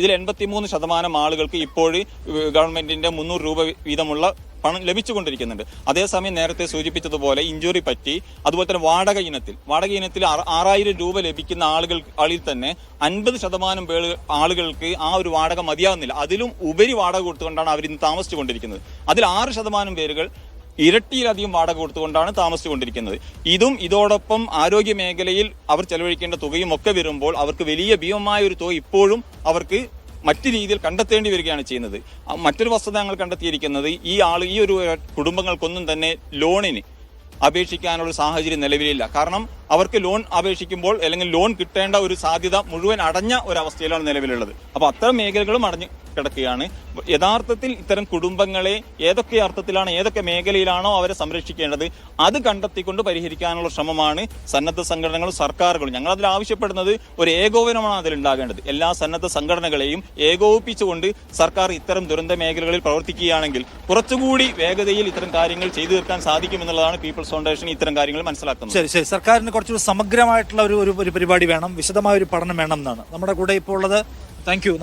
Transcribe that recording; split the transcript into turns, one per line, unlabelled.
ഇതിൽ എൺപത്തിമൂന്ന് ശതമാനം ആളുകൾക്ക് ഇപ്പോൾ ഗവൺമെന്റിന്റെ മുന്നൂറ് രൂപ വീതമുള്ള പണം ലഭിച്ചുകൊണ്ടിരിക്കുന്നുണ്ട്. അതേസമയം നേരത്തെ സൂചിപ്പിച്ചതുപോലെ ഇഞ്ചുറി പറ്റി അതുപോലെ തന്നെ വാടക ഇനത്തിൽ വാടക ഇനത്തിൽ ആറായിരം രൂപ ലഭിക്കുന്ന ആളുകൾ ആളിൽ തന്നെ അൻപത് ശതമാനം ആളുകൾക്ക് ആ ഒരു വാടക മതിയാകുന്നില്ല അതിലും ഉപരി വാടക കൊടുത്തുകൊണ്ടാണ് അവർ ഇന്ന് താമസിച്ചുകൊണ്ടിരിക്കുന്നത്. അതിൽ ആറ് ശതമാനം പേരുകൾ ഇരട്ടിയിലധികം വാടക കൊടുത്തുകൊണ്ടാണ് താമസിച്ചുകൊണ്ടിരിക്കുന്നത്. ഇതും ഇതോടൊപ്പം ആരോഗ്യ മേഖലയിൽ അവർ ചെലവഴിക്കേണ്ട തുകയും ഒക്കെ വരുമ്പോൾ അവർക്ക് വലിയ ഭീമമായ ഒരു തുക ഇപ്പോഴും അവർക്ക് മറ്റു രീതിയിൽ കണ്ടെത്തേണ്ടി വരികയാണ് ചെയ്യുന്നത്. മറ്റൊരു വസ്തുത ഞങ്ങൾ കണ്ടെത്തിയിരിക്കുന്നത് ഈ ആൾ ഈ ഒരു കുടുംബങ്ങൾക്കൊന്നും തന്നെ ലോണിന് അപേക്ഷിക്കാനുള്ള സാഹചര്യം നിലവിലില്ല. കാരണം അവർക്ക് ലോൺ അപേക്ഷിക്കുമ്പോൾ അല്ലെങ്കിൽ ലോൺ കിട്ടേണ്ട ഒരു സാധ്യത മുഴുവൻ അടഞ്ഞ ഒരു അവസ്ഥയിലാണ് നിലവിലുള്ളത്. അപ്പോൾ അത്തരം മേഖലകളും അടഞ്ഞു കിടക്കുകയാണ്. യഥാർത്ഥത്തിൽ ഇത്തരം കുടുംബങ്ങളെ ഏതൊക്കെ അർത്ഥത്തിലാണ് ഏതൊക്കെ മേഖലയിലാണോ അവരെ സംരക്ഷിക്കേണ്ടത് അത് കണ്ടെത്തിക്കൊണ്ട് പരിഹരിക്കാനുള്ള ശ്രമമാണ് സന്നദ്ധ സംഘടനകളും സർക്കാരുകളും. ഞങ്ങൾ അതിൽ ആവശ്യപ്പെടുന്നത് ഒരു ഏകോപനമാണ് അതിൽ ഉണ്ടാകേണ്ടത്. എല്ലാ സന്നദ്ധ സംഘടനകളെയും ഏകോപിപ്പിച്ചുകൊണ്ട് സർക്കാർ ഇത്തരം ദുരന്ത മേഖലകളിൽ പ്രവർത്തിക്കുകയാണെങ്കിൽ കുറച്ചുകൂടി വേഗതയിൽ ഇത്തരം കാര്യങ്ങൾ ചെയ്തു തീർക്കാൻ സാധിക്കുമെന്നുള്ളതാണ് പീപ്പിൾസ് ഫൗണ്ടേഷൻ ഇത്തരം കാര്യങ്ങൾ മനസ്സിലാക്കുന്നത്.
ശരി ശരി. സർക്കാരിന് കുറച്ചുകൂടി സമഗ്രമായിട്ടുള്ള ഒരു ഒരു പരിപാടി വേണം വിശദമായ ഒരു പഠനം വേണം എന്നാണ്. നമ്മുടെ കൂടെ ഇപ്പോൾ ഉള്ളത്. Thank you